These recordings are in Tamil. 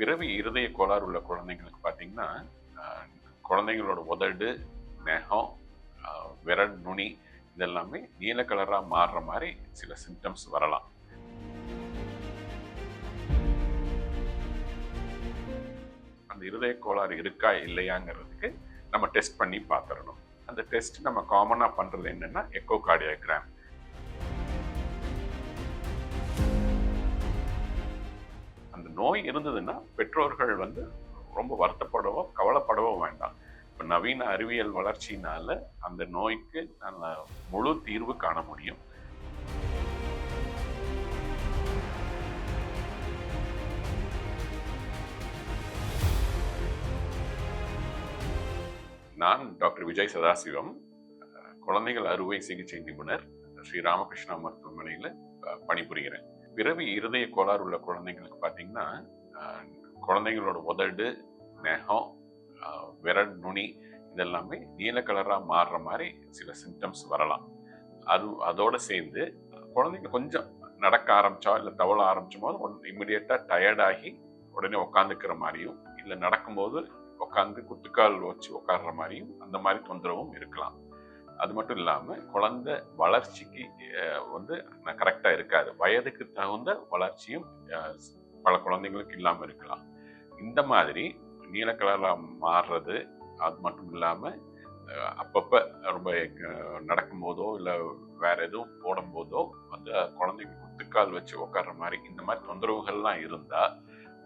பிறவி இருதய கோளாறு உள்ள குழந்தைங்களுக்கு பார்த்தீங்கன்னா குழந்தைங்களோட உதடு நெகம் விரல் நுனி இதெல்லாமே நீல கலராக மாறுற மாதிரி சில சிம்டம்ஸ் வரலாம். அந்த இருதய கோளாறு இருக்கா இல்லையாங்கிறதுக்கு நம்ம டெஸ்ட் பண்ணி பார்த்துடணும். அந்த டெஸ்ட் நம்ம காமனாக பண்ணுறது என்னென்னா எக்கோ கார்டியோகிராம் நோய் இருந்ததுன்னா பெற்றோர்கள் வந்து ரொம்ப வருத்தப்படவோ கவலைப்படவோ வேண்டாம். இப்போ நவீன அறிவியல் வளர்ச்சியினால அந்த நோய்க்கு நல்ல முழு தீர்வு காண முடியும். நான் டாக்டர் விஜய் சதாசிவம் குழந்தைகள் அறுவை சிகிச்சை நிபுணர் ஸ்ரீ ராமகிருஷ்ணா மருத்துவமனையில் பணிபுரிகிறேன். பிறவி இருதய கோளாறு உள்ள குழந்தைங்களுக்கு பார்த்தீங்கன்னா குழந்தைங்களோட உதடு நெகம் விரல் நுனி இதெல்லாமே நீல கலராக மாறுற மாதிரி சில சிம்டம்ஸ் வரலாம். அது அதோடு சேர்ந்து குழந்தைங்க கொஞ்சம் நடக்க ஆரம்பிச்சா இல்லை தவள ஆரம்பிச்சும் போது இம்மிடியட்டாக டயர்டாகி உடனே உட்காந்துக்கிற மாதிரியும் இல்லை நடக்கும்போது உட்காந்து குத்துக்கால் வச்சு உட்காடுற மாதிரியும் அந்த மாதிரி தொந்தரவும் இருக்கலாம். அது மட்டும் இல்லாமல் குழந்தை வளர்ச்சிக்கு வந்து கரெக்டாக இருக்காது. வயதுக்கு தகுந்த வளர்ச்சியும் பல குழந்தைங்களுக்கு இல்லாமல் இருக்கலாம். இந்த மாதிரி நீல கலரில் மாறுறது அது மட்டும் இல்லாமல் அப்பப்போ ரொம்ப நடக்கும்போதோ இல்லை வேற எதுவும் போடும்போதோ வந்து குழந்தைக்கு குத்துக்கால் வச்சு உட்கார்ற மாதிரி இந்த மாதிரி தொந்தரவுகள்லாம் இருந்தால்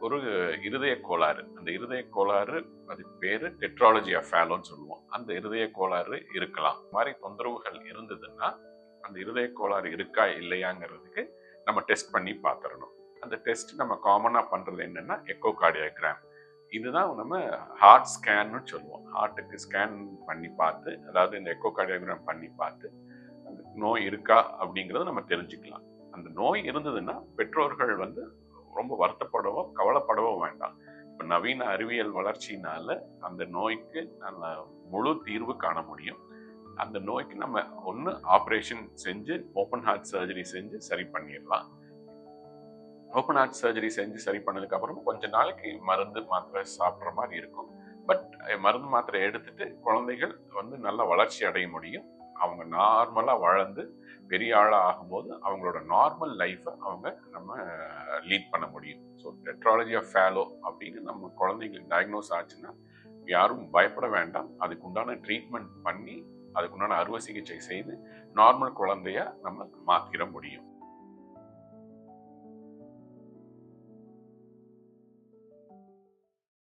ஒரு இருதய கோளாறு. அந்த இருதய கோளாறு அது பேரு டெட்ராலஜி ஆஃப் ஃபேலோன்னு சொல்லுவோம். அந்த இருதய கோளாறு இருக்கலாம். மாதிரி தொந்தரவுகள் இருந்ததுன்னா அந்த இருதய கோளாறு இருக்கா இல்லையாங்கிறதுக்கு நம்ம டெஸ்ட் பண்ணி பார்த்துடணும். அந்த டெஸ்ட் நம்ம காமனாக பண்ணுறது என்னென்னா எக்கோ கார்டியோகிராம் இதுதான் நம்ம ஹார்ட் ஸ்கேன்னு சொல்லுவோம். ஹார்ட்டுக்கு ஸ்கேன் பண்ணி பார்த்து அதாவது இந்த எக்கோ கார்டியோகிராம் பண்ணி பார்த்து அந்த நோய் இருக்கா அப்படிங்கிறத நம்ம தெரிஞ்சுக்கலாம். அந்த நோய் இருந்ததுன்னா பெற்றோர்கள் வந்து ரொம்ப வருத்தப்படவோ கவலைப்படவோ வேண்டாம். இப்போ நவீன அறிவியல் வளர்ச்சியினால அந்த நோய்க்கு நல்ல முழு தீர்வு காண முடியும். அந்த நோய்க்கு நம்ம ஒன்று ஆப்ரேஷன் செஞ்சு ஓப்பன் ஹார்ட் சர்ஜரி செஞ்சு சரி பண்ணிடலாம். ஓப்பன் ஹார்ட் சர்ஜரி செஞ்சு சரி பண்ணதுக்கு அப்புறம் கொஞ்ச நாளைக்கு மருந்து மாத்திரை சாப்பிட்ற மாதிரி இருக்கும். பட் மருந்து மாத்திரை எடுத்துட்டு குழந்தைகள் வந்து நல்ல வளர்ச்சி அடைய முடியும். அவங்க நார்மலாக வளர்ந்து பெரிய ஆளாக ஆகும்போது அவங்களோட நார்மல் லைஃப்பை அவங்க நம்ம லீட் பண்ண முடியும். ஸோ டெட்ராலஜி ஆஃப் ஃபேலோ அப்படின்னு நம்ம குழந்தைங்களுக்கு டயக்னோஸ் ஆச்சுன்னா யாரும் பயப்பட வேண்டாம். அதுக்கு உண்டான ட்ரீட்மெண்ட் பண்ணி அதுக்குண்டான அறுவை சிகிச்சை செய்து நார்மல் குழந்தைய நம்ம மாற்றிட முடியும்.